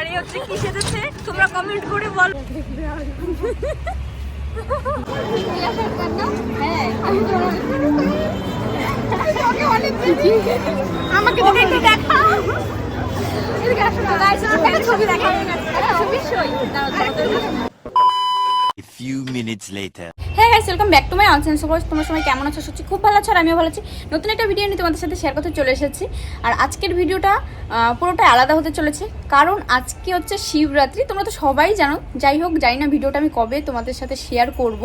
আর এই হচ্ছে কি সেজেছে? তোমরা কমেন্ট করে বলো। আমাকে একটু দেখাও। ছবি দেখাও। ছবি সই। A few minutes later. হ্যাঁ guys welcome back to my অনসেন super তোমার সময় কেমন আছো? সত্যি খুব ভালো আছো আর আমিও ভালো আছি। নতুন একটা ভিডিও নিয়ে তোমাদের সাথে শেয়ার করতে চলে এসেছি। আর আজকের ভিডিওটা পুরোটাই আলাদা হতে চলেছে। কারণ আজকে হচ্ছে শিবরাত্রি। তোমরা তো সবাই জানো। যাই হোক, জানি না ভিডিওটা আমি কবে তোমাদের সাথে শেয়ার করব।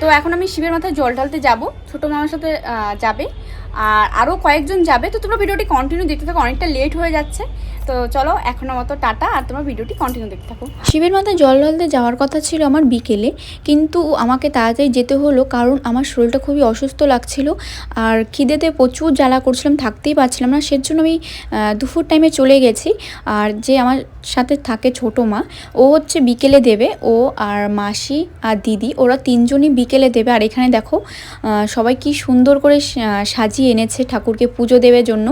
তো এখন আমি শিবের মাথায় জল ঢালতে যাব। ছোটো মামার সাথে যাবে। আর আরও কয়েকজন যাবে। তো তোমরা ভিডিওটি কন্টিনিউ দেখতে থাকো, অনেকটা লেট হয়ে যাচ্ছে। তো চলো এখনও মতো টাটা, আর তোমরা ভিডিওটি কন্টিনিউ দেখতে থাকো। শিবের মাথায় জল ঢালতে যাওয়ার কথা ছিল আমার বিকেলে, কিন্তু আমাকে তাড়াতাড়ি যেতে হলো কারণ আমার শরীরটা খুবই অসুস্থ লাগছিল আর খিদেতে প্রচুর জ্বালা করছিলাম, থাকতেই পারছিলাম না। সেজন্য আমি দুপুর টাইমে চলে গেছি। আর যে আমার সাথে থাকে ছোটো মা। ও হচ্ছে বিকেলে দেবে, ও আর মাসি আর দিদি, ওরা তিনজনই বিকেলে দেবে। আর এখানে দেখো সবাই কি সুন্দর করে সাজিয়ে এনেছে ঠাকুরকে পুজো দেওয়ার জন্য।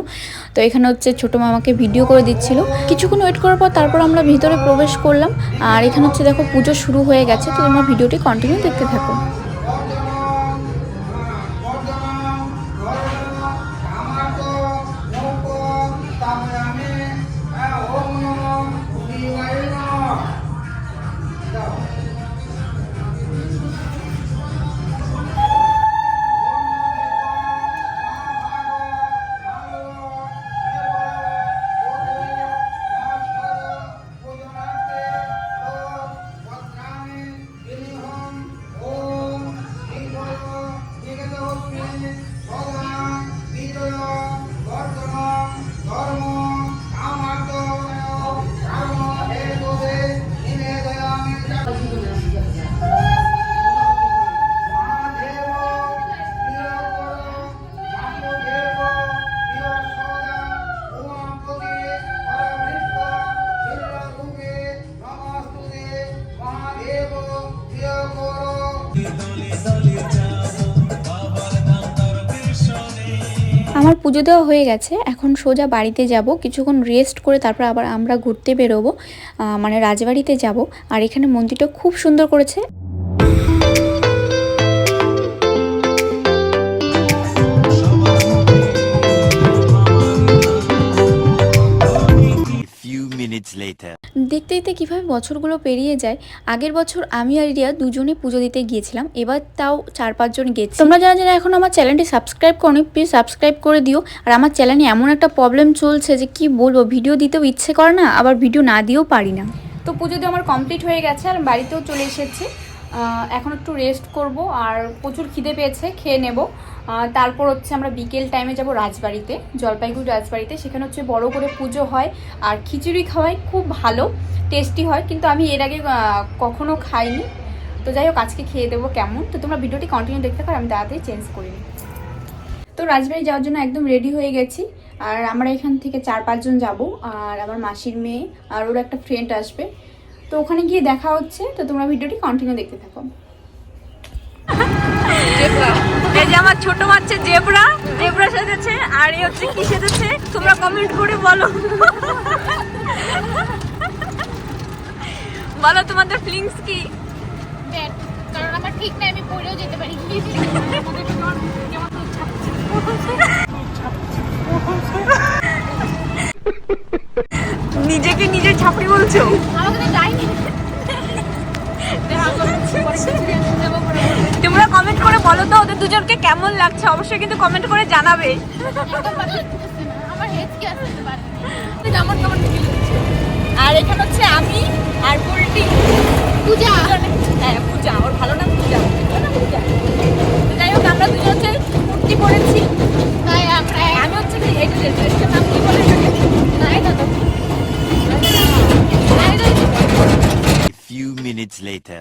তো এখানে হচ্ছে ছোটো মামাকে ভিডিও করে দিচ্ছিল। কিছুক্ষণ ওয়েট করার পর তারপর আমরা ভিতরে প্রবেশ করলাম। আর এখানে হচ্ছে দেখো পুজো শুরু হয়ে গেছে। তো তোমরা ভিডিওটি কন্টিনিউ দেখতে থাকো। আমার পুজো দেওয়া হয়ে গেছে, এখন সোজা বাড়িতে যাব, কিছুক্ষণ রেস্ট করে তারপর আবার আমরা ঘুরতে বেরোবো মানে রাজবাড়িতে যাব, আর এখানে মন্দিরটা খুব সুন্দর করেছে। দেখতে দেখতে কীভাবে বছরগুলো পেরিয়ে যায়, আগের বছর আমি আর রিয়া দুজনে পুজো দিতে গিয়েছিলাম, এবার তাও চার পাঁচজন গেছি। তোমরা যারা যারা এখন আমার চ্যানেলটি সাবস্ক্রাইব করনি প্লিজ সাবস্ক্রাইব করে দিও। আর আমার চ্যানেলে এমন একটা প্রবলেম চলছে যে কি বলব ভিডিও দিতেও ইচ্ছে করে না, আবার ভিডিও না দিয়েও পারি না। তো পুজো দিয়ে আমার কমপ্লিট হয়ে গেছে, আর বাড়িতেও চলে এসেছি। এখন একটু রেস্ট করব, আর প্রচুর খিদে পেয়েছে, খেয়ে নেব। তারপর হচ্ছে আমরা বিকেল টাইমে যাব রাজবাড়িতে, জলপাইগুড়ি রাজবাড়িতে। সেখানে হচ্ছে বড় করে পুজো হয় আর খিচুড়ি খাওয়াই খুব ভালো টেস্টি হয়। কিন্তু আমি এর আগে কখনো খাইনি। তো যাই হোক, আজকে খেয়ে দেবো কেমন। তো তোমরা ভিডিওটি কন্টিনিউ দেখতে পারো আমি তাড়াতাড়ি চেঞ্জ করিনি তো রাজবাড়ি যাওয়ার জন্য একদম রেডি হয়ে গেছি। আর আমরা এখান থেকে চার পাঁচজন যাব। আর আমার মাসির মেয়ে আর ওর একটা ফ্রেন্ড আসবে। তো ওখানে গিয়ে দেখা হচ্ছে। তো তোমরা ভিডিওটি কন্টিনিউ দেখতে থাকো। এই যে আমার ছোট বাচ্চা জেব্রা জেব্রা সেজেছে আর এই হচ্ছে কি সেজেছে? তোমরা কমেন্ট করে বলো। বলো তোমাদের ফিলিংস কি? কারণ আমার ঠিক নাই আমি পড়েও যেতে পারি। নিজেকে নিজের ছাপড়ি বলছো? আমাকে তো যাইনি তোমরা কমেন্ট করে বলো তো ওদের দুজনকে কেমন লাগছে? অবশ্যই কিন্তু কমেন্ট করে জানাবে। আর এখানে হচ্ছে আমি আর পোল্ট্রি পূজা। হ্যাঁ পূজা। ওর ভালো নাম পূজা। পূজা। যাই হোক আমরা দুজন হচ্ছে কুর্তি পরেছি তাই আমরা আমি হচ্ছে কি এই ড্রেসটার নাম কি বলে নাই দাদা A few minutes later.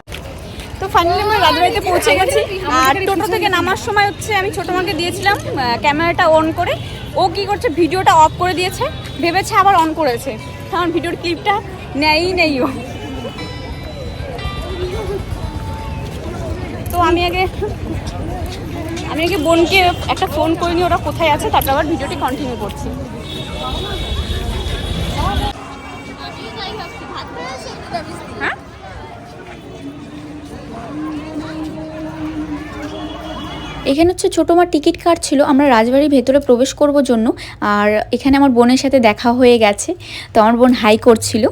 তো ফাইনালি আমরা রাজবাড়িতে পৌঁছে গেছি। আর টোটো থেকে নামার সময় হচ্ছে আমি ছোট মাকে দিয়েছিলাম ক্যামেরাটা অন করে। ও কি করছে, ভিডিওটা অফ করে দিয়েছে। ভেবেছে আবার অন করেছে। কারণ ভিডিওর ক্লিপটা নেয়ই নেই ও। তো আমি আগে আমি আগে বোনকে একটা ফোন করে নিই, ওরা কোথায় আছে, তারপর আবার ভিডিওটি কন্টিনিউ করছি। হ্যাঁ? এখানে হচ্ছে ছোটো আমার টিকিট কাটছিল আমরা রাজবাড়ির ভেতরে প্রবেশ করব জন্য। আর এখানে আমার বোনের সাথে দেখা হয়ে গেছে, তো আমার বোন হাই করছিল।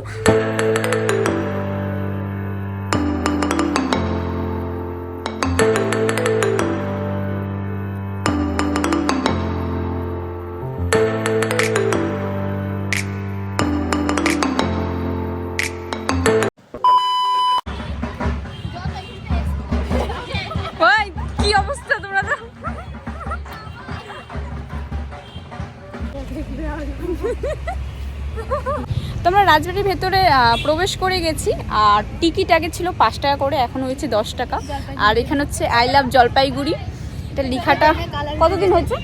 রাজবাড়ির ভেতরে প্রবেশ করে গেছি। আর টিকিট আগে ছিল পাঁচ টাকা করে এখন হয়েছে দশ টাকা। আর এখানে হচ্ছে আই লাভ জলপাইগুড়ি। এটা লেখাটা কতদিন হয়েছে?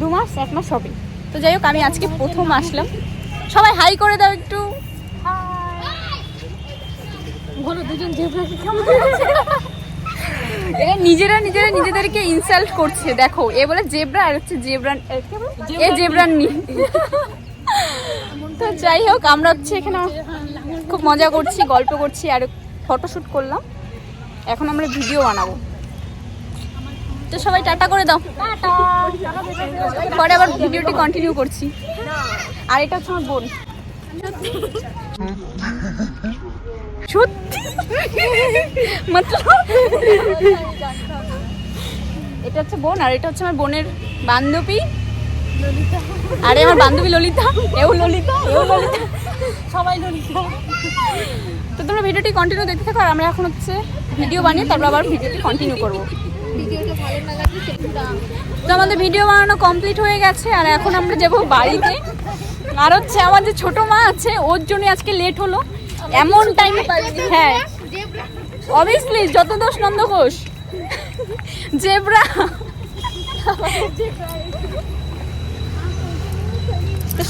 দু মাস এক মাস হবে। তো যাই হোক আমি আজকে প্রথম আসলাম। সবাই হাই করে দাও একটু। বলো দুজন এরা নিজেরা নিজেরা নিজেদেরকে ইনসাল্ট করছে। দেখো এ বলে জেব্রা আর হচ্ছে জেব্রান? এ জেব্রান নি তো যাই হোক, আমরা হচ্ছে এখানে খুব মজা করছি, গল্প করছি, আর ফটোশুট করলাম। এখন আমরা ভিডিও বানাবো। তো সবাই টাটা করে দাও। পরে আবার ভিডিওটি কন্টিনিউ করছি। আর এটা হচ্ছে আমার বোন। এটা হচ্ছে বোন, আর এটা হচ্ছে আমার বোনের বান্ধবী। আরে, আমার বান্ধবী ললিতা। এও ললিতা এও ললিতা। সবাই ললিতা। তো তোমরা ভিডিওটি কন্টিনিউ দেখতে থাকো, আর আমরা এখন হচ্ছে ভিডিও বানিয়ে তারপর আবার ভিডিওটি কন্টিনিউ করব। তো আমাদের ভিডিও বানানো কমপ্লিট হয়ে গেছে, আর এখন আমরা যাব বাড়িতে। আর হচ্ছে আমার যে ছোট মা আছে, ওর জন্য আজকে লেট হলো। এমন টাইমে হ্যাঁ। অবভিয়াসলি যত দোষ নন্দ ঘোষ। জেব্রা।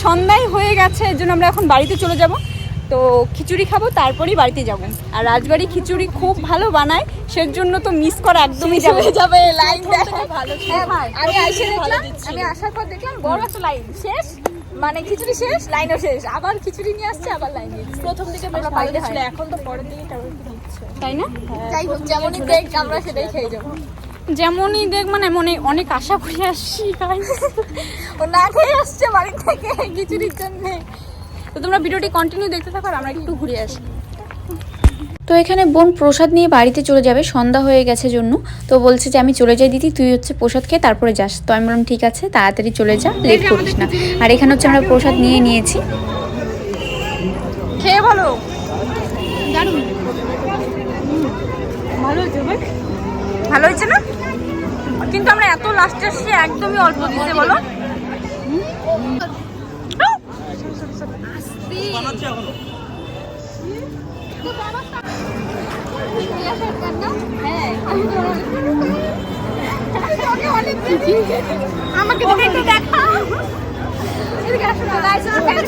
সন্ধ্যায় হয়ে গেছে এর জন্য আমরা এখন বাড়িতে চলে যাব। তো খিচুড়ি খাব তারপরেই বাড়িতে যাব। আর রাজবাড়ি খিচুড়ি খুব ভালো বানায় সেজন্য তো মিস করা একদমই যাবে। যাবে লাইন ভালো আমি এসে দেখলাম আমি আসার পর দেখলাম বড় একটা লাইন শেষ? মানে খিচুড়ি শেষ? লাইনও শেষ। আবার খিচুড়ি নিয়ে আসছে আবার লাইন প্রথম দিকে আমরা ছিল এখন তো পরের দিকে তাই না? তাই হোক যেমনই দেখ আমরা সেটাই খেয়ে যাব। যেমনই দেখ মানে মনে অনেক আশা করে আসছি guys। ও না খেয়ে আসছে বাড়ি থেকে খিচুড়ির জন্য। তো তোমরা ভিডিওটি কন্টিনিউ দেখতে থাকো আর আমরা একটু ঘুরে আসি। তো এখানে বোন প্রসাদ নিয়ে বাড়িতে চলে যাবে সন্ধ্যা হয়ে গেছে জন্য। তো বলছে যে আমি চলে যাই দিদি তুই হচ্ছে প্রসাদ খেয়ে তারপরে যাস। তো আমি বললাম ঠিক আছে তাড়াতাড়ি চলে যা লেট করিস না। আর এখানে হচ্ছে আমরা প্রসাদ নিয়ে নিয়েছি। খেয়ে বলো। দারুণ। ভালো হয়েছে ভাই। ভালো হয়েছে না? কিন্তু আমরা এত লাস্টে আসছি একদমই অল্প দিতে, বলো।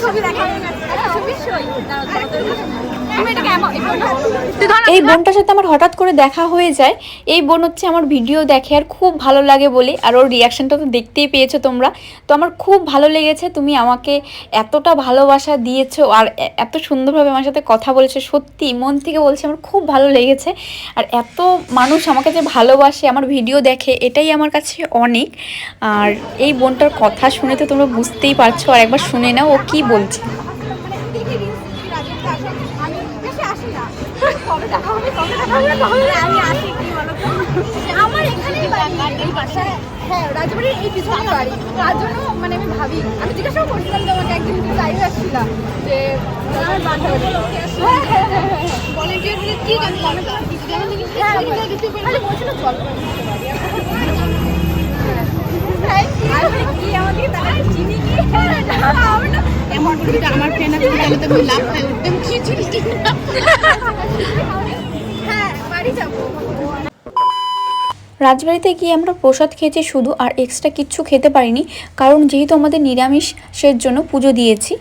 ছবি দেখা ছবি সই এই বোনটার সাথে আমার হঠাৎ করে দেখা হয়ে যায়। এই বোন হচ্ছে আমার ভিডিও দেখে আর খুব ভালো লাগে বলে, আর ওর রিয়াকশানটা তো দেখতেই পেয়েছ তোমরা। তো আমার খুব ভালো লেগেছে, তুমি আমাকে এতটা ভালোবাসা দিয়েছ আর এত সুন্দরভাবে আমার সাথে কথা বলেছ। সত্যি, মন থেকে বলছে আমার খুব ভালো লেগেছে। আর এত মানুষ আমাকে যে ভালোবাসে, আমার ভিডিও দেখে, এটাই আমার কাছে অনেক। আর এই বোনটার কথা শুনে তো তোমরা বুঝতেই পারছ, আর একবার শুনে নাও ও কী বলছে। দেখা হবে কবে দেখা হবে কবে আমি আসি কি বলো আমার এখানেই বাড়ি। এই বাসায় হ্যাঁ রাজবাড়ির এই পিছনে বাড়ি। তার জন্য মানে আমি ভাবি আমি জিজ্ঞাসা করছিলাম তোমাকে একদিন তুমি লাইভে আসছিলাম যে আমার বান্ধবী। হ্যাঁ হ্যাঁ হ্যাঁ হ্যাঁ। ভলেন্টিয়ার বলে কি জানি আমি তো কিছু জানি না কিছু বলছিল চল। আমার ফ্রেন্ড আছে লাভ পাই উঠতাম খিচুড়ি হ্যাঁ বাড়ি যাব রাজবাড়িতে গিয়ে আমরা প্রসাদ খেয়েছি শুধু আর এক্সট্রা কিচ্ছু খেতে পারিনি কারণ যেহেতু আমাদের নিরামিষের জন্য পুজো দিয়েছি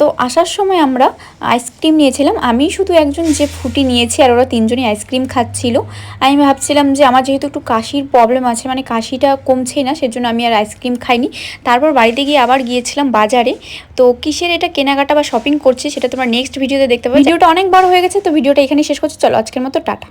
তো আসার সময় আমরা আইসক্রিম নিয়েছিলাম। আমি শুধু একজন যে ফুটি নিয়েছি আর ওরা তিনজনই আইসক্রিম খাচ্ছিল। আমি ভাবছিলাম যে আমার যেহেতু একটু কাশির প্রবলেম আছে মানে কাশিটা কমছেই না সেজন্য আমি আর আইসক্রিম খাইনি। তারপর বাড়িতে গিয়ে আবার গিয়েছিলাম বাজারে। তো কিসের এটা কেনাকাটা বা শপিং করছি সেটা তোমরা নেক্সট ভিডিওতে দেখতে পাবে। ভিডিওটা অনেক বড় হয়ে গেছে তো ভিডিওটা এখানেই শেষ করছি। চলো আজকের মতো টাটা।